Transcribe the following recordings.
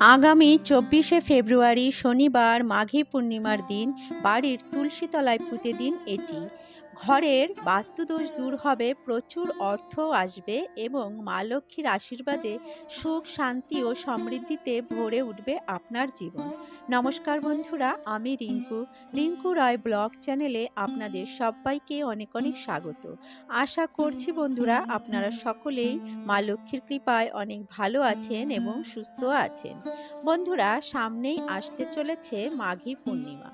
আগামী চব্বিশে ফেব্রুয়ারি শনিবার মাঘী পূর্ণিমার দিন বাড়ির তুলসীতলায় পুঁতে দিন এটি। ঘরের বাস্তুদোষ দূর হবে, প্রচুর অর্থ আসবে এবং মা লক্ষ্মীর আশীর্বাদে সুখ, শান্তি ও সমৃদ্ধিতে ভরে উঠবে আপনার জীবন। নমস্কার বন্ধুরা, আমি রিঙ্কু। রিঙ্কু রায় ব্লগ চ্যানেলে আপনাদের সবাইকে অনেক অনেক স্বাগত। আশা করছি বন্ধুরা, আপনারা সকলেই মা লক্ষ্মীর কৃপায় অনেক ভালো আছেন এবং সুস্থ আছেন। বন্ধুরা, সামনেই আসতে চলেছে মাঘী পূর্ণিমা।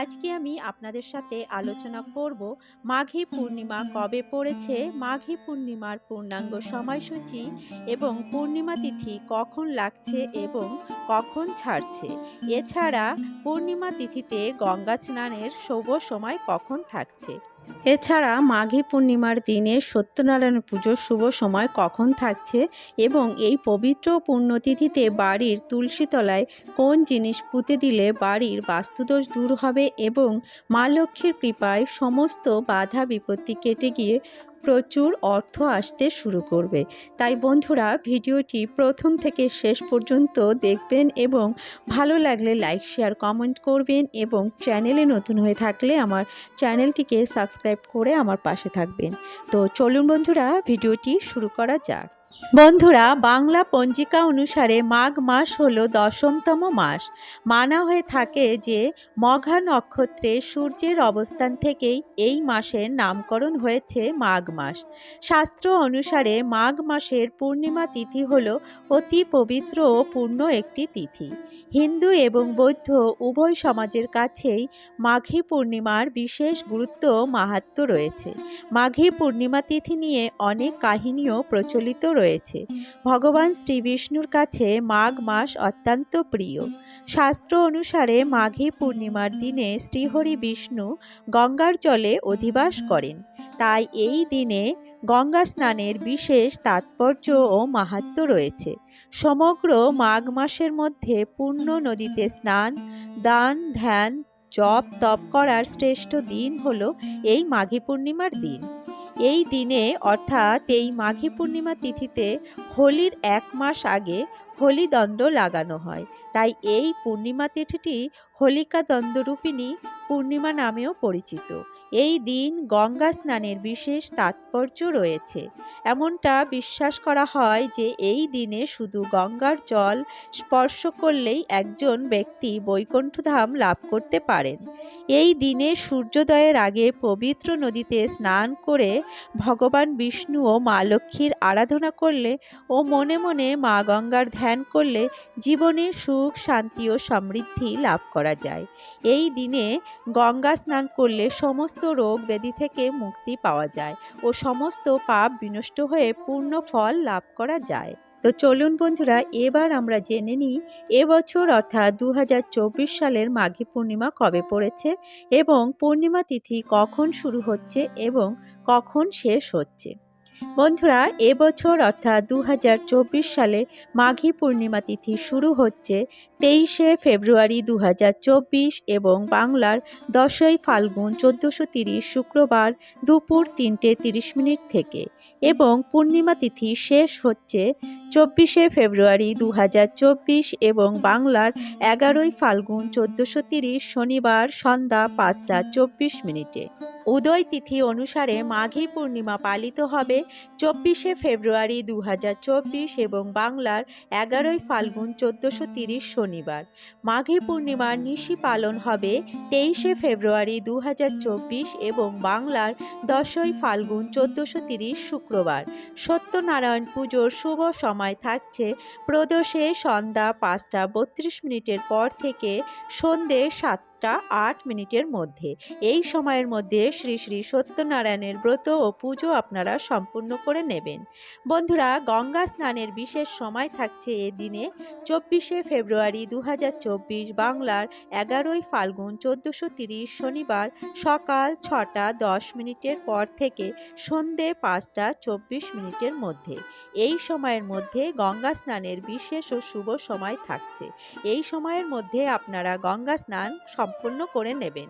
আজকে আমি আপনাদের সাথে আলোচনা করব মাঘী পূর্ণিমা কবে পড়েছে? মাঘী পূর্ণিমার পূর্ণাঙ্গ সময়সূচি এবং পূর্ণিমা তিথি কখন লাগছে এবং কখন ছাড়ছে? এছাড়া পূর্ণিমা তিথিতে গঙ্গা স্নানের শুভ সময় কখন থাকছে? এছাড়া মাঘী পূর্ণিমার দিনে সত্যনারায়ণ পুজোর শুভ সময় কখন থাকছে এবং এই পবিত্র পুণ্যতিথিতে বাড়ির তুলসীতলায় কোন জিনিস পুঁতে দিলে বাড়ির বাস্তুদোষ দূর হবে এবং মা লক্ষ্মীর কৃপায় সমস্ত বাধা বিপত্তি কেটে গিয়ে প্রচুর অর্থ আসতে শুরু করবে। তাই বন্ধুরা, ভিডিওটি প্রথম থেকে শেষ পর্যন্ত দেখবেন এবং ভালো লাগলে লাইক, শেয়ার, কমেন্ট করবেন এবং চ্যানেলে নতুন হয়ে থাকলে আমার চ্যানেলটিকে সাবস্ক্রাইব করে আমার পাশে থাকবেন। তো চলুন বন্ধুরা, ভিডিওটি শুরু করা যাক। বন্ধুরা, বাংলা পঞ্জিকা অনুসারে মাঘ মাস হল দশমতম মাস। মানা হয়ে থাকে যে, মঘা নক্ষত্রে সূর্যের অবস্থান থেকেই এই মাসের নামকরণ হয়েছে মাঘ মাস। শাস্ত্র অনুসারে মাঘ মাসের পূর্ণিমা তিথি হল অতি পবিত্র ও পূর্ণ একটি তিথি। হিন্দু এবং বৌদ্ধ উভয় সমাজের কাছেই মাঘী পূর্ণিমার বিশেষ গুরুত্ব ও মাহাত্ম্য রয়েছে। মাঘী পূর্ণিমা তিথি নিয়ে অনেক কাহিনীও প্রচলিত রয়েছে। ভগবান শ্রী বিষ্ণুর কাছে মাঘ মাস অত্যন্ত প্রিয়। শাস্ত্র অনুসারে মাঘী পূর্ণিমার দিনে শ্রীহরি বিষ্ণু গঙ্গার জলে অধিবাস করেন। তাই এই দিনে গঙ্গা স্নানের বিশেষ তাৎপর্য ও মাহাত্ম্য রয়েছে। সমগ্র মাঘ মাসের মধ্যে পূর্ণ নদীতে স্নান, দান, ধ্যান, জপ, তপ করার শ্রেষ্ঠ দিন হলো এই মাঘী পূর্ণিমার দিন। এই দিনে অর্থাৎ এই মাঘী পূর্ণিমা তিথিতে হোলির এক মাস আগে হোলিদণ্ড লাগানো হয়। তাই এই পূর্ণিমা তিথিটি হোলিকা দণ্ডরূপিণী পূর্ণিমা নামেও পরিচিত। এই দিন গঙ্গা স্নানের বিশেষ তাৎপর্য রয়েছে। এমনটা বিশ্বাস করা হয় যে এই দিনে শুধু গঙ্গার জল স্পর্শ করলেই একজন ব্যক্তি বৈকুণ্ঠধাম লাভ করতে পারেন। এই দিনে সূর্যোদয়ের আগে পবিত্র নদীতে স্নান করে ভগবান বিষ্ণু ও মা লক্ষ্মীর আরাধনা করলে ও মনে মনে মা গঙ্গার ধ্যান করলে জীবনে সুখ, শান্তি ও সমৃদ্ধি লাভ করা যায়। এই দিনে গঙ্গা স্নান করলে সমস্ত রোগ ব্যাধি থেকে মুক্তি পাওয়া যায় ও সমস্ত পাপ বিনষ্ট হয়ে পূর্ণ ফল লাভ করা যায়। তো চলুন বন্ধুরা, এবার আমরা জেনে নিই এবছর অর্থাৎ দু হাজার চব্বিশ সালের মাঘী পূর্ণিমা কবে পড়েছে এবং পূর্ণিমা তিথি কখন শুরু হচ্ছে এবং কখন শেষ হচ্ছে। বন্ধুরা, এবছর অর্থাৎ দু হাজার চব্বিশ সালে মাঘী পূর্ণিমা তিথি শুরু হচ্ছে তেইশে ফেব্রুয়ারি দু হাজার চব্বিশ এবং বাংলার দশই ফাল্গুন চোদ্দোশো শুক্রবার দুপুর তিনটে তিরিশ মিনিট থেকে এবং পূর্ণিমা তিথি শেষ হচ্ছে চব্বিশে ফেব্রুয়ারি দু হাজার চব্বিশ এবং বাংলার এগারোই ফাল্গুন চোদ্দোশো শনিবার সন্ধ্যা পাঁচটা চব্বিশ মিনিটে। উদয় তিথি অনুসারে মাঘী পূর্ণিমা পালিত হবে চব্বিশে ফেব্রুয়ারি দু হাজার চব্বিশ এবং বাংলার এগারোই ফাল্গুন চোদ্দোশো শনিবার। মাঘী পূর্ণিমার নিশি পালন হবে তেইশে ফেব্রুয়ারি দু হাজার চব্বিশ এবং বাংলার দশই ফাল্গুন চোদ্দোশো শুক্রবার। সত্যনারায়ণ পুজোর শুভ সময় থাকছে প্রদোষে সন্ধ্যা পাঁচটা বত্রিশ মিনিটের পর থেকে সন্ধে সাত সাতটা আট মিনিটের মধ্যে। এই সময়ের মধ্যে শ্রী শ্রী সত্যনারায়ণের ব্রত ও পুজো আপনারা সম্পূর্ণ করে নেবেন। বন্ধুরা, গঙ্গা স্নানের বিশেষ সময় থাকছে এ দিনে। চব্বিশে ফেব্রুয়ারি দু হাজার চব্বিশ বাংলার এগারোই ফাল্গুন চোদ্দোশো শনিবার সকাল ছটা দশ মিনিটের পর থেকে সন্ধে পাঁচটা চব্বিশ মিনিটের মধ্যে। এই সময়ের মধ্যে গঙ্গা স্নানের বিশেষ ও শুভ সময় থাকছে। এই সময়ের মধ্যে আপনারা গঙ্গা স্নান সম্পূর্ণ করে নেবেন।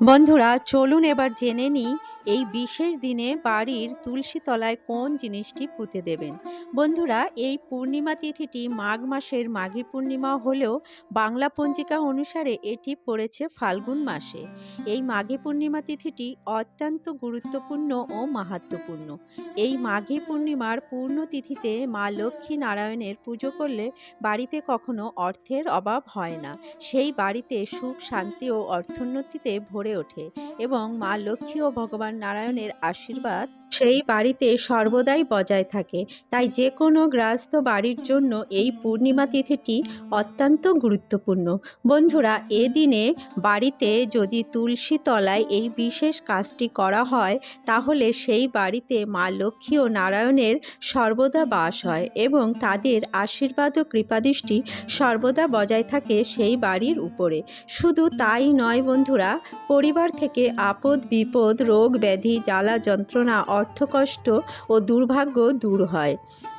বন্ধুরা চলুন এবার জেনে নিই এই বিশেষ দিনে বাড়ির তুলসী তলায় কোন জিনিসটি পুঁতে দেবেন? বন্ধুরা, এই পূর্ণিমা তিথিটি মাঘ মাসের মাঘী পূর্ণিমা হলেও বাংলা পঞ্জিকা অনুসারে এটি পড়েছে ফাল্গুন মাসে। এই মাঘী পূর্ণিমা তিথিটি অত্যন্ত গুরুত্বপূর্ণ ও মাহাত্মপূর্ণ এই মাঘী পূর্ণিমার পূর্ণ তিথিতে মা লক্ষ্মী নারায়ণের পুজো করলে বাড়িতে কখনো অর্থের অভাব হয় না। সেই বাড়িতে সুখ, শান্তি ও অর্থোন্নতিতে ভরে ওঠে এবং মা লক্ষ্মী ও ভগবান নারায়ণের আশীর্বাদ সেই বাড়িতে সর্বদাই বজায় থাকে। তাই যে কোনো গৃহস্থ বাড়ির জন্য এই পূর্ণিমা তিথিটি অত্যন্ত গুরুত্বপূর্ণ। বন্ধুরা, এ দিনে বাড়িতে যদি তুলসী তলায় এই বিশেষ কাজটি করা হয়, তাহলে সেই বাড়িতে মা লক্ষ্মী ও নারায়ণের সর্বদা বাস হয় এবং তাদের আশীর্বাদ ও কৃপাদৃষ্টি সর্বদা বজায় থাকে সেই বাড়ির উপরে। শুধু তাই নয় বন্ধুরা, পরিবার থেকে আপদ বিপদ রোগ ব্যাধি জ্বালা যন্ত্রণা অর্থকষ্ট ও দুর্ভাগ্য দূর হয়।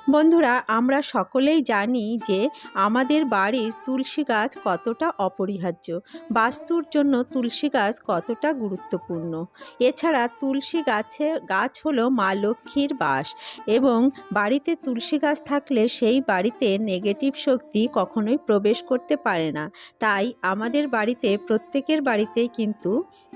বন্ধুরা, আমরা সকলেই জানি যে আমাদের বাড়ির তুলসী গাছ কতটা অপরিহার্য। বাস্তুর জন্য তুলসী গাছ কতটা গুরুত্বপূর্ণ। এছাড়া তুলসী গাছে, গাছ হলো মা লক্ষ্মীর বাস এবং বাড়িতে তুলসী গাছ থাকলে সেই বাড়িতে নেগেটিভ শক্তি কখনোই প্রবেশ করতে পারে না। তাই আমাদের বাড়িতে, প্রত্যেকের বাড়িতেই কিন্তু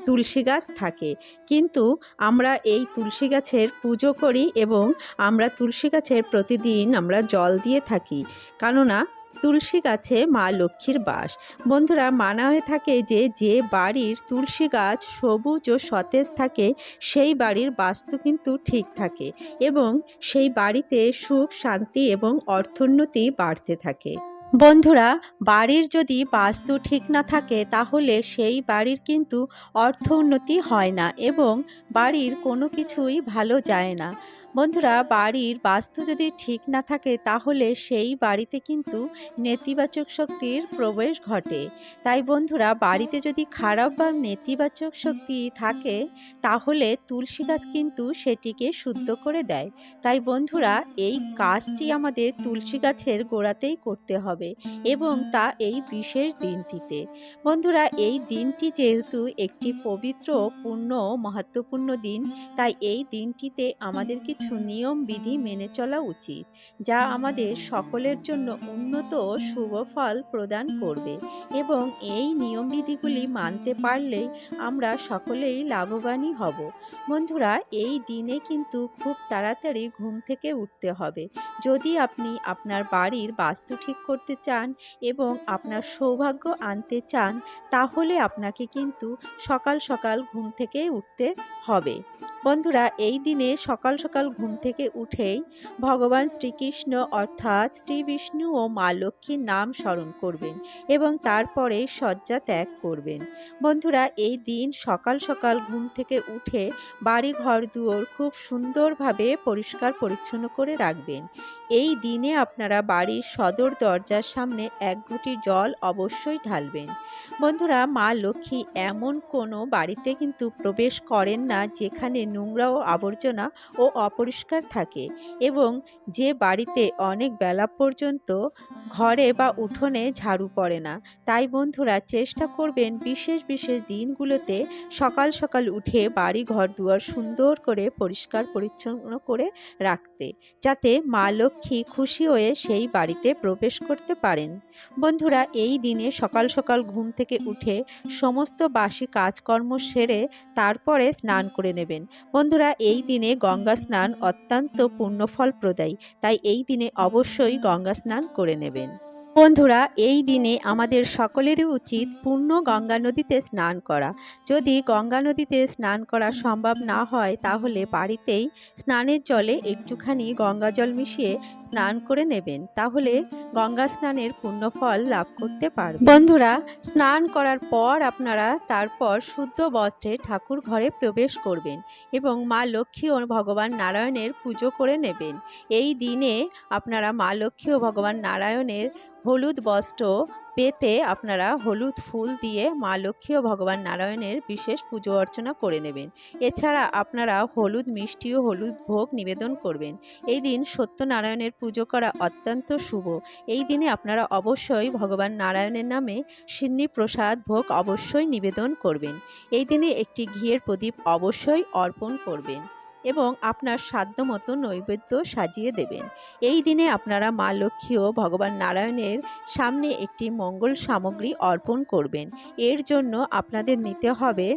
তুলসী গাছ থাকে। কিন্তু আমরা এই তুলসী গাছের পুজো করি এবং আমরা তুলসী গাছের প্রতিদিন আমরা জল দিয়ে থাকি। কেননা তুলসী গাছে মা লক্ষ্মীর বাস। বন্ধুরা, মানা হয়ে থাকে যে যে বাড়ির তুলসী গাছ সবুজ ও সতেজ থাকে, সেই বাড়ির বাস্তু কিন্তু ঠিক থাকে এবং সেই বাড়িতে সুখ, শান্তি এবং অর্থোন্নতি বাড়তে থাকে। বন্ধুরা, বাড়ির যদি বাস্তু ঠিক না থাকে, তাহলে সেই বাড়ির কিন্তু অর্থ উন্নতি হয় না এবং বাড়ির কোনো কিছুই ভালো যায় না। বন্ধুরা, বাড়ির বাস্তু যদি ঠিক না থাকে, তাহলে সেই বাড়িতে কিন্তু নেতিবাচক শক্তির প্রবেশ ঘটে। তাই বন্ধুরা, বাড়িতে যদি খারাপ বা নেতিবাচক শক্তি থাকে, তাহলে তুলসী গাছ কিন্তু সেটিকে শুদ্ধ করে দেয়। তাই বন্ধুরা, এই কাজটি আমাদের তুলসী গাছের গোড়াতেই করতে হবে এবং তা এই বিশেষ দিনটিতে। বন্ধুরা, এই দিনটি যেহেতু একটি পবিত্র, পূর্ণ, মহত্বপূর্ণ দিন, তাই এই দিনটিতে আমাদের কিছু নিয়ম, বিধি মেনে চলা উচিত, যা আমাদের সকলের জন্য উন্নত শুভ ফল প্রদান করবে। এবং এই নিয়মবিধিগুলি মানতে পারলেই আমরা সকলেই লাভবানই হব। বন্ধুরা, এই দিনে কিন্তু খুব তাড়াতাড়ি ঘুম থেকে উঠতে হবে। যদি আপনি আপনার বাড়ির বাস্তু ঠিক করতে চান এবং আপনার সৌভাগ্য আনতে চান, তাহলে আপনাকে কিন্তু সকাল সকাল ঘুম থেকে উঠতে হবে। বন্ধুরা, এই দিনে সকাল সকাল ঘুম থেকে উঠেই ভগবান শ্রীকৃষ্ণ অর্থাৎ শ্রী বিষ্ণু ও মা লক্ষ্মীর নাম স্মরণ করবেন এবং তারপরে শয্যা ত্যাগ করবেন। বন্ধুরা, এই দিন সকাল সকাল ঘুম থেকে উঠে বাড়ি ঘর দুয়োর খুব সুন্দরভাবে পরিষ্কার পরিচ্ছন্ন করে রাখবেন। এই দিনে আপনারা বাড়ির সদর দরজার সামনে এক ঘটি জল অবশ্যই ঢালবেন। বন্ধুরা, মা লক্ষ্মী এমন কোনো বাড়িতে কিন্তু প্রবেশ করেন না যেখানে নোংরা ও আবর্জনা ও অপরিষ্কার থাকে এবং যে বাড়িতে অনেক বেলা পর্যন্ত ঘরে বা উঠোনে ঝাড়ু পড়ে না। তাই বন্ধুরা চেষ্টা করবেন বিশেষ বিশেষ দিনগুলোতে সকাল সকাল উঠে বাড়ি ঘর দুয়ার সুন্দর করে পরিষ্কার, পরিচ্ছন্ন করে রাখতে, যাতে মা লক্ষ্মী খুশি হয়ে সেই বাড়িতে প্রবেশ করতে পারেন। বন্ধুরা, এই দিনে সকাল সকাল ঘুম থেকে উঠে সমস্ত বাসি কাজকর্ম সেরে তারপরে স্নান করে নেবেন। বন্ধুরা, এই দিনে গঙ্গা স্নান অত্যন্ত পুণ্যফল প্রদায়ী তাই এই দিনে অবশ্যই গঙ্গা স্নান করে নেবেন। বন্ধুরা, এই দিনে আমাদের সকলেরই উচিত পূর্ণ গঙ্গা নদীতে স্নান করা। যদি গঙ্গা নদীতে স্নান করা সম্ভব না হয়, তাহলে বাড়িতেই স্নানের জলে একটুখানি গঙ্গা জল মিশিয়ে স্নান করে নেবেন। তাহলে গঙ্গা স্নানের পুণ্যফল লাভ করতে পারবেন। বন্ধুরা, স্নান করার পর আপনারা তারপর শুদ্ধ বস্ত্রে ঠাকুর ঘরে প্রবেশ করবেন এবং মা লক্ষ্মী ও ভগবান নারায়ণের পুজো করে নেবেন। এই দিনে আপনারা মা লক্ষ্মী ও ভগবান নারায়ণের হলুদ বস্ত্র পেতে আপনারা হলুদ ফুল দিয়ে মা লক্ষ্মী ও ভগবান নারায়ণের বিশেষ পুজো অর্চনা করে নেবেন। এছাড়া আপনারা হলুদ মিষ্টি ও হলুদ ভোগ নিবেদন করবেন। এই দিন সত্যনারায়ণের পুজো করা অত্যন্ত শুভ। এই দিনে আপনারা অবশ্যই ভগবান নারায়ণের নামে সিন্নি প্রসাদ ভোগ অবশ্যই নিবেদন করবেন। এই দিনে একটি ঘিয়ের প্রদীপ অবশ্যই অর্পণ করবেন। এবং আপনার সাধ্যমতো নৈবেদ্য সাজিয়ে দেবেন। এই দিনে আপনারা মা লক্ষ্মী ও ভগবান নারায়ণের সামনে একটি মঙ্গল সামগ্রী অর্পণ করবেন। এর জন্য আপনাদের নিতে হবে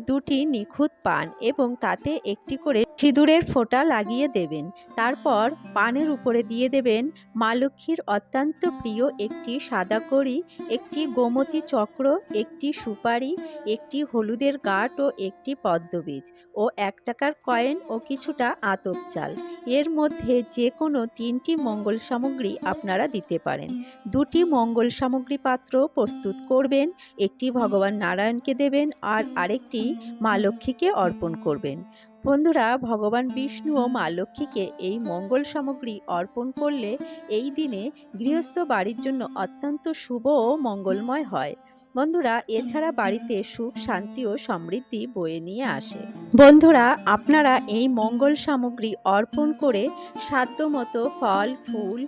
দুটি নিখুঁত পান এবং তাতে একটি করে সিঁদুরের ফোঁটা লাগিয়ে দেবেন। তারপর পানের উপরে দিয়ে দেবেন মা লক্ষ্মীর অত্যন্ত প্রিয় একটি সাদা কড়ি, একটি গোমতী চক্র, একটি সুপারি, একটি হলুদের গাঁট ও একটি পদ্মবীজ ও এক টাকার কয়েন কিছুটা আতপ চাল। এর মধ্যে যে কোনো তিনটি মঙ্গল সামগ্রী আপনারা দিতে পারেন। দুটি মঙ্গল সামগ্রী পাত্র প্রস্তুত করবেন, একটি ভগবান নারায়ণকে দেবেন আর আরেকটি মা লক্ষ্মীকে অর্পণ করবেন। বন্ধুরা ভগবান বিষ্ণু ও মা লক্ষ্মীকে এই মঙ্গল সামগ্রী অর্পণ করলে এই দিনে গৃহস্থ বাড়ির জন্য অত্যন্ত শুভ ও মঙ্গলময় হয়। বন্ধুরা এছাড়া বাড়িতে সুখ শান্তি ও সমৃদ্ধি বয়ে নিয়ে আসে। বন্ধুরা আপনারা এই মঙ্গল সামগ্রী অর্পণ করে সাধ্যমতো ফল ফুল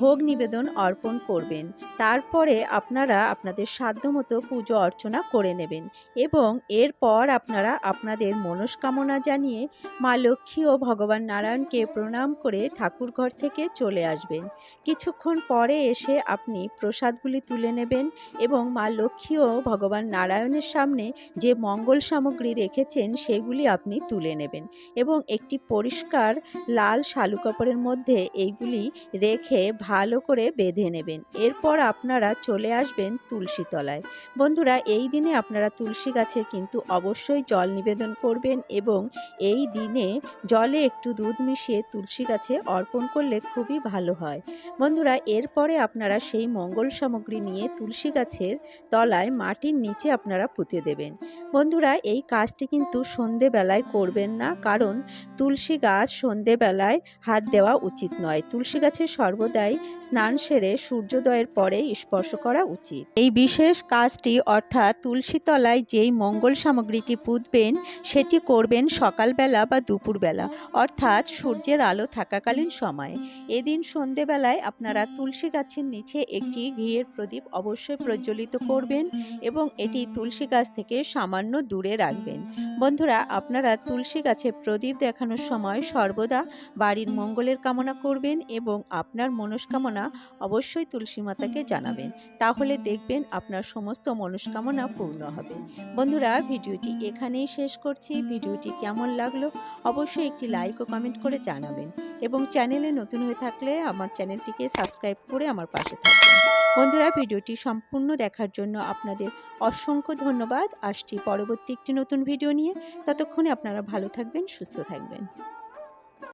ভোগ নিবেদন অর্পণ করবেন। তারপরে আপনারা আপনাদের সাধ্যমতো পুজো অর্চনা করে নেবেন এবং এরপর আপনারা আপনাদের মনস্কামনা জানিয়ে মা লক্ষ্মী ও ভগবান নারায়ণকে প্রণাম করে ঠাকুরঘর থেকে চলে আসবেন। কিছুক্ষণ পরে এসে আপনি প্রসাদগুলি তুলে নেবেন এবং মা লক্ষ্মী ও ভগবান নারায়ণের সামনে যে মঙ্গল সামগ্রী রেখেছেন সেগুলি আপনি তুলে নেবেন এবং একটি পরিষ্কার লাল শালু কাপড়ের মধ্যে এইগুলি রেখে ভালো করে বেঁধে নেবেন। এরপর আপনারা চলে আসবেন তুলসী তলায়। বন্ধুরা, এই দিনে আপনারা তুলসী গাছে কিন্তু অবশ্যই জল নিবেদন করবেন এবং এই দিনে জলে একটু দুধ মিশিয়ে তুলসী গাছে অর্পণ করলে খুবই ভালো হয়। বন্ধুরা, এরপরে আপনারা সেই মঙ্গল সামগ্রী নিয়ে তুলসী গাছের তলায় মাটির নিচে আপনারা পুঁতে দেবেন। বন্ধুরা, এই কাজটি কিন্তু সন্ধেবেলায় করবেন না, কারণ তুলসী গাছ সন্ধেবেলায় হাত দেওয়া উচিত নয়। তুলসী গাছের সর্বদাই স্নান সেরে সূর্যোদয়ের পরে স্পর্শ করা উচিত। এই বিশেষ কাজটি, অর্থাৎ তুলসী তলায় যেই মঙ্গল সামগ্রীটি পুঁতবেন, সেটি করবেন সকালবেলা বা দুপুরবেলা অর্থাৎ সূর্যের আলো থাকাকালীন সময়ে। এদিন সন্ধেবেলায় আপনারা তুলসী গাছের নিচে একটি ঘিয়ের প্রদীপ অবশ্যই প্রজ্বলিত করবেন এবং এটি তুলসী গাছ থেকে সামান্য দূরে রাখবেন। বন্ধুরা আপনারা তুলসী গাছে প্রদীপ দেখানোর সময় সর্বদা বাড়ির মঙ্গলের কামনা করবেন এবং আপনার মনস্কামনা অবশ্যই তুলসী মাতাকে জানাবেন। তাহলে দেখবেন আপনার সমস্ত মনস্কামনা পূর্ণ হবে। বন্ধুরা ভিডিওটি এখানেই শেষ করছি। ভিডিওটি কেমন লাগল, অবশ্যই একটি লাইক ও কমেন্ট করে জানাবেন এবং চ্যানেলে নতুন হয়ে থাকলে আমার চ্যানেলটিকে সাবস্ক্রাইব করে আমার পাশে থাকবেন। বন্ধুরা, ভিডিওটি সম্পূর্ণ দেখার জন্য আপনাদের অসংখ্য ধন্যবাদ। আসছি পরবর্তী একটি নতুন ভিডিও নিয়ে। ততক্ষণে আপনারা ভালো থাকবেন, সুস্থ থাকবেন।